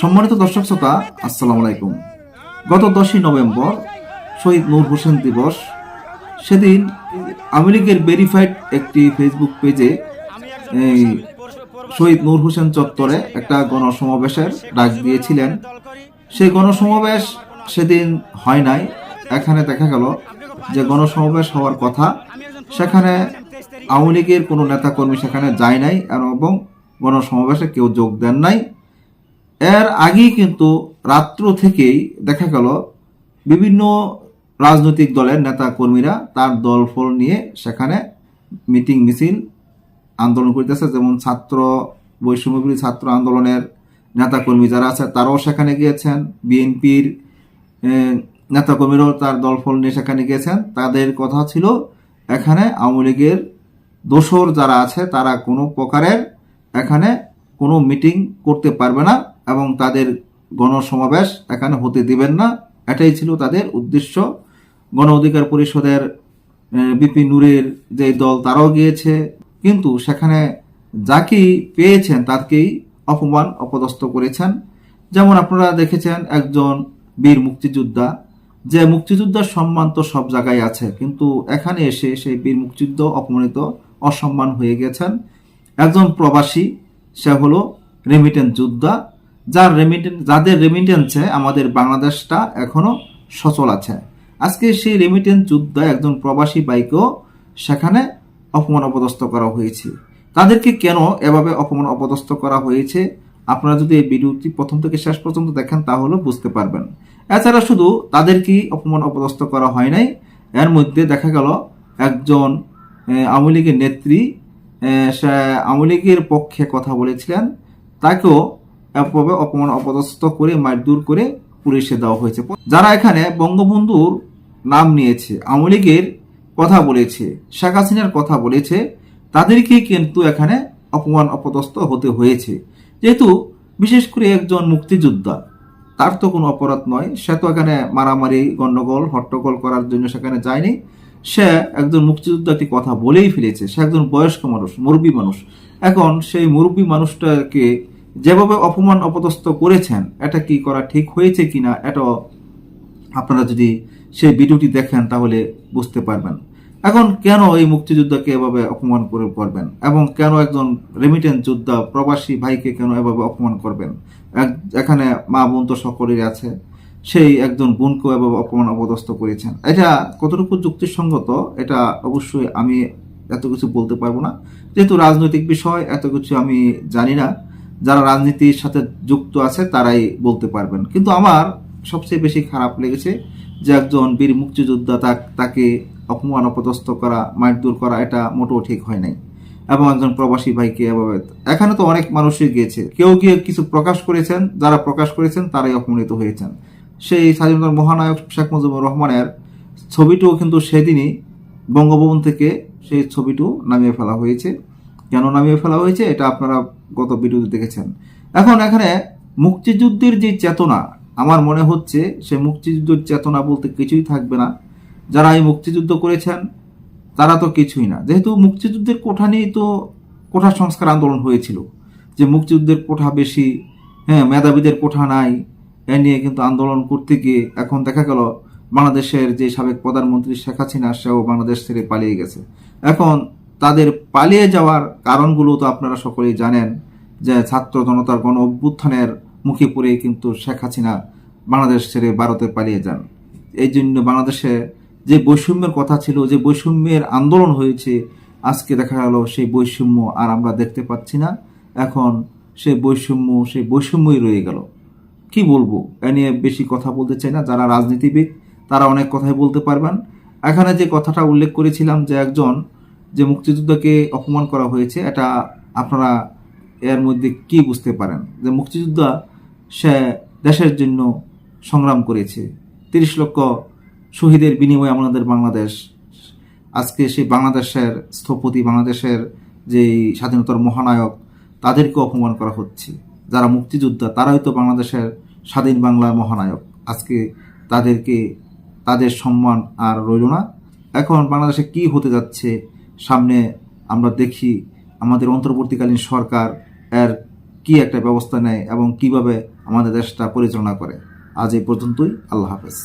সম্মানিত দর্শক শ্রোতা, আসসালামু আলাইকুম। গত দশই নভেম্বর, শহীদ নূর হোসেন দিবস। সেদিন আওয়ামী লীগের ভেরিফাইড একটি ফেসবুক পেজে এই শহীদ নূর হোসেন চত্বরে একটা গণসমাবেশের ডাক দিয়েছিলেন। সেই গণসমাবেশ সেদিন হয় নাই। এখানে দেখা গেল যে গণসমাবেশ হওয়ার কথা, সেখানে আওয়ামী লীগের কোনো নেতাকর্মী সেখানে যায় নাই এবং গণসমাবেশে কেউ যোগ দেন নাই। এর আগেই কিন্তু রাত্র থেকেই দেখা গেল বিভিন্ন রাজনৈতিক দলের নেতা কর্মীরা তার দল ফল নিয়ে সেখানে মিটিং মিছিল আন্দোলন করিতেছে। যেমন ছাত্র বৈষম্যবিরোধী ছাত্র আন্দোলনের নেতাকর্মী যারা আছে, তারাও সেখানে গিয়েছেন। বিএনপির নেতাকর্মীরাও তার দলফল নিয়ে সেখানে গিয়েছেন। তাদের কথা ছিল, এখানে আওয়ামী লীগের দোসর যারা আছে, তারা কোনো প্রকারের এখানে কোনো মিটিং করতে পারবে না। এবং তাদের গণসমাবেশ এখানে হতে দিবেন না। এটাই ছিল তাদের উদ্দেশ্য। গণ অধিকার পরিষদের বিপি নূরের যে দল, তারাও গিয়েছে। কিন্তু সেখানে যাকেই পেয়েছেন, তাকেই অপমান, অপদস্থ করেছেন। যেমন আপনারা দেখেছেন একজন বীর মুক্তিযোদ্ধা, যে মুক্তিযোদ্ধার সম্মান তো সব জায়গায় আছে, কিন্তু এখানে এসে সেই বীর মুক্তিযুদ্ধ অপমানিত, অসম্মান হয়ে গেছেন। একজন প্রবাসী, সে হলো রেমিটেন্স যোদ্ধা। যার রেমিটেন্স যাদের রেমিটেন্সে আমাদের বাংলাদেশটা এখনও সচল আছে। আজকে সেই রেমিটেন্স যোদ্ধা একজন প্রবাসী বাইকেও সেখানে অপমান অপদস্থ করা হয়েছে। তাদেরকে কেন এভাবে অপমান অপদস্থ করা হয়েছে? আপনারা যদি এই ভিডিওটি প্রথম থেকে শেষ পর্যন্ত দেখেন, তাহলে বুঝতে পারবেন। এছাড়া শুধু তাদেরকেই অপমান অপদস্থ করা হয় নাই, এর মধ্যে দেখা গেল একজন আওয়ামী লীগের নেত্রী সে আওয়ামী লীগের পক্ষে কথা বলেছিলেন। তাকেও এভাবে অপমান অপদস্থ করে মারদুর করে পুলিশে দেওয়া হয়েছে। যারা এখানে বঙ্গবন্ধুর নাম নিয়েছে, আওয়ামী লীগের কথা বলেছে, শেখ হাসিনার কথা বলেছে তাদেরকেই কিন্তু এখানে অপমান অপদস্থ হতে হয়েছে। যেহেতু বিশেষ করে একজন মুক্তিযোদ্ধা, তার তো কোনো অপরাধ নয়। সে তো এখানে মারামারি, গণ্ডগোল, হট্টগোল করার জন্য সেখানে যায়নি। সে একজন মুক্তিযোদ্ধা একটি কথা বলেই ফেলেছে। সে একজন বয়স্ক মানুষ, মুরব্বী মানুষ। এখন সেই মুরব্বী মানুষটাকে যেভাবে অপমান অপদস্থ করেছেন, এটা কি করা ঠিক হয়েছে কিনা এটা আপনারা যদি সেই ভিডিওটি দেখেন তাহলে বুঝতে পারবেন। এখন কেন এই মুক্তিযোদ্ধাকে এভাবে অপমান করে করবেন? এবং কেন একজন রেমিটেন্স যোদ্ধা প্রবাসী ভাইকে কেন এভাবে অপমান করবেন? এখানে মা বোন তো সকলেরই আছে, সেই একজন বোনকেও এভাবে অপমান অপদস্থ করেছেন। এটা কতটুকু যুক্তিসঙ্গত, এটা অবশ্যই আমি এত কিছু বলতে পারব না। যেহেতু রাজনৈতিক বিষয়, এত কিছু আমি জানি না। যারা রাজনীতির সাথে যুক্ত আছে, তারাই বলতে পারবেন। কিন্তু আমার সবচেয়ে বেশি খারাপ লেগেছে যে একজন বীর মুক্তিযোদ্ধা তাকে অপমান, অপদস্থ করা মারদুর করা, এটা মোটেও ঠিক হয় নাই। এবং একজন প্রবাসী ভাইকে এভাবে এখানে তো অনেক মানুষই গিয়েছে। কেউ গিয়ে কিছু প্রকাশ করেছেন, যারা প্রকাশ করেছেন, তারাই অপমানিত হয়েছেন। সেই স্বাধীনতার মহানায়ক শেখ মুজিবুর রহমানের ছবিটিও কিন্তু সেদিনই বঙ্গভবন থেকে সেই ছবিটিও নামিয়ে ফেলা হয়েছে। কেন নামিয়ে ফেলা হয়েছে, এটা আপনারা গত ভিডিওতে দেখেছেন। এখন এখানে মুক্তিযুদ্ধের যে চেতনা, আমার মনে হচ্ছে সে মুক্তিযুদ্ধের চেতনা বলতে কিছুই থাকবে না। যারা এই মুক্তিযুদ্ধ করেছেন, তারা তো কিছুই না। যেহেতু মুক্তিযুদ্ধের কোঠা নিয়েই তো কোঠা সংস্কার আন্দোলন হয়েছিল, যে মুক্তিযুদ্ধের কোঠা বেশি হ্যাঁ মেধাবীদের কোঠা নাই, এ নিয়ে কিন্তু আন্দোলন করতে গিয়ে এখন দেখা গেল বাংলাদেশের যে সাবেক প্রধানমন্ত্রী শেখ হাসিনা, সেও বাংলাদেশ ছেড়ে পালিয়ে গেছে। এখন তাদের পালিয়ে যাওয়ার কারণগুলো তো আপনারা সকলেই জানেন যে ছাত্র জনতার গণ অভ্যুত্থানের মুখে পড়ে কিন্তু শেখ হাসিনা বাংলাদেশ ছেড়ে ভারতে পালিয়ে যান। এই জন্য বাংলাদেশে যে বৈষম্যের কথা ছিল, যে বৈষম্যের আন্দোলন হয়েছে, আজকে দেখা গেল সেই বৈষম্য আর আমরা দেখতে পাচ্ছি না। এখন সেই বৈষম্য, সেই বৈষম্যই রয়ে গেল। কি বলব? এ নিয়ে বেশি কথা বলতে চাই না। যারা রাজনীতিবিদ, তারা অনেক কথাই বলতে পারবেন। এখানে যে কথাটা উল্লেখ করেছিলাম যে একজন যে মুক্তিযুদ্ধকে অপমান করা হয়েছে, এটা আপনারা এর মধ্যে কি বুঝতে পারেন? যে মুক্তিযোদ্ধা সে দেশের জন্য সংগ্রাম করেছে। তিরিশ লক্ষ শহীদের বিনিময়ে আমাদের বাংলাদেশ, আজকে সেই বাংলাদেশের স্থপতি, বাংলাদেশের যে স্বাধীনতার মহানায়ক, তাদেরকে অপমান করা হচ্ছে। যারা মুক্তিযোদ্ধা, তারাই তো বাংলাদেশের স্বাধীন বাংলার মহানায়ক। আজকে তাদেরকে তাদের সম্মান আর রইল না। এখন বাংলাদেশে কি হতে যাচ্ছে সামনে আমরা দেখি আমাদের অন্তর্বর্তীকালীন সরকার এর কি একটা ব্যবস্থা নেয় এবং কীভাবে আমাদের দেশটা পরিচালনা করে। আজ এই পর্যন্তই, আল্লাহ হাফেজ।